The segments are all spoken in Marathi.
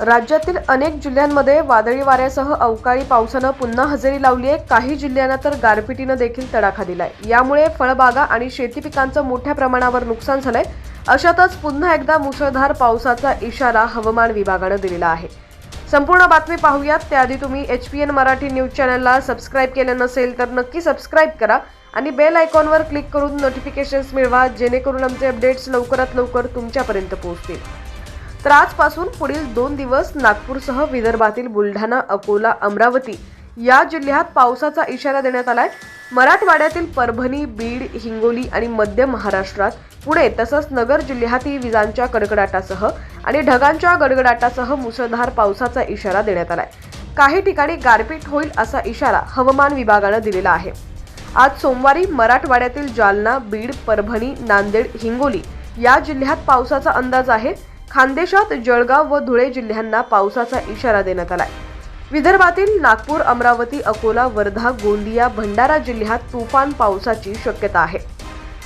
राज्यातील अनेक जिल्ह्यांमध्ये वादळी वाऱ्यासह अवकाळी पावसानं पुन्हा हजेरी लावली आहे. काही जिल्ह्यांना तर गारपिटीनं देखील तडाखा दिलाय. यामुळे फळबागा आणि शेती पिकांचं मोठ्या प्रमाणावर नुकसान झालंय. अशातच पुन्हा एकदा मुसळधार पावसाचा इशारा हवामान विभागानं दिलेला आहे. संपूर्ण बातमी पाहूयात. त्याआधी तुम्ही H P N Marathi news चॅनलला सबस्क्राईब केलं नसेल तर नक्की सबस्क्राईब करा आणि बेल आयकॉनवर क्लिक करून नोटिफिकेशन्स मिळवा जेणेकरून आमचे अपडेट्स लवकरात लवकर तुमच्यापर्यंत पोहोचतील. तर आजपासून पुढील दोन दिवस नागपूरसह विदर्भातील बुलढाणा अकोला अमरावती या जिल्ह्यात पावसाचा इशारा देण्यात आलाय. मराठवाड्यातील परभणी बीड हिंगोली आणि मध्य महाराष्ट्रात पुणे तसंच नगर जिल्ह्यातही विजांच्या कडकडाटासह आणि ढगांच्या गडगडाटासह मुसळधार पावसाचा इशारा देण्यात आलाय. काही ठिकाणी गारपीट होईल असा इशारा हवामान विभागानं दिलेला आहे. आज सोमवारी मराठवाड्यातील जालना बीड परभणी नांदेड हिंगोली या जिल्ह्यात पावसाचा अंदाज आहे. खानदेशात जळगाव व धुळे जिल्ह्यांना पावसाचा इशारा देण्यात आलाय. विदर्भातील नागपूर अमरावती अकोला वर्धा गोंदिया भंडारा जिल्ह्यात तुफान पावसाची शक्यता आहे.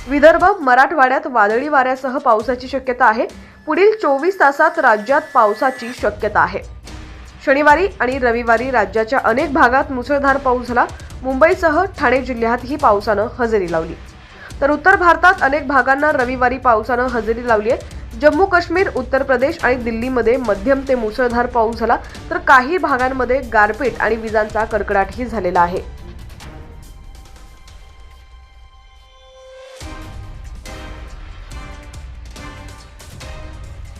विदर्भ मराठवाड्यात वादळी वाऱ्यासह पावसाची शक्यता आहे. पुढील चोवीस तासात राज्यात पावसाची शक्यता आहे. शनिवारी आणि रविवारी राज्याच्या अनेक भागात मुसळधार पाऊस झाला. मुंबईसह ठाणे जिल्ह्यातही पावसानं हजेरी लावली. तर उत्तर भारतात अनेक भागांना रविवारी पावसानं हजेरी लावली आहे. जम्मू काश्मीर उत्तर प्रदेश आणि दिल्लीमध्ये मध्यम ते मुसळधार पाऊस झाला तर काही भागांमध्ये गारपीट आणि विजांचा कडकडाटही झालेला आहे.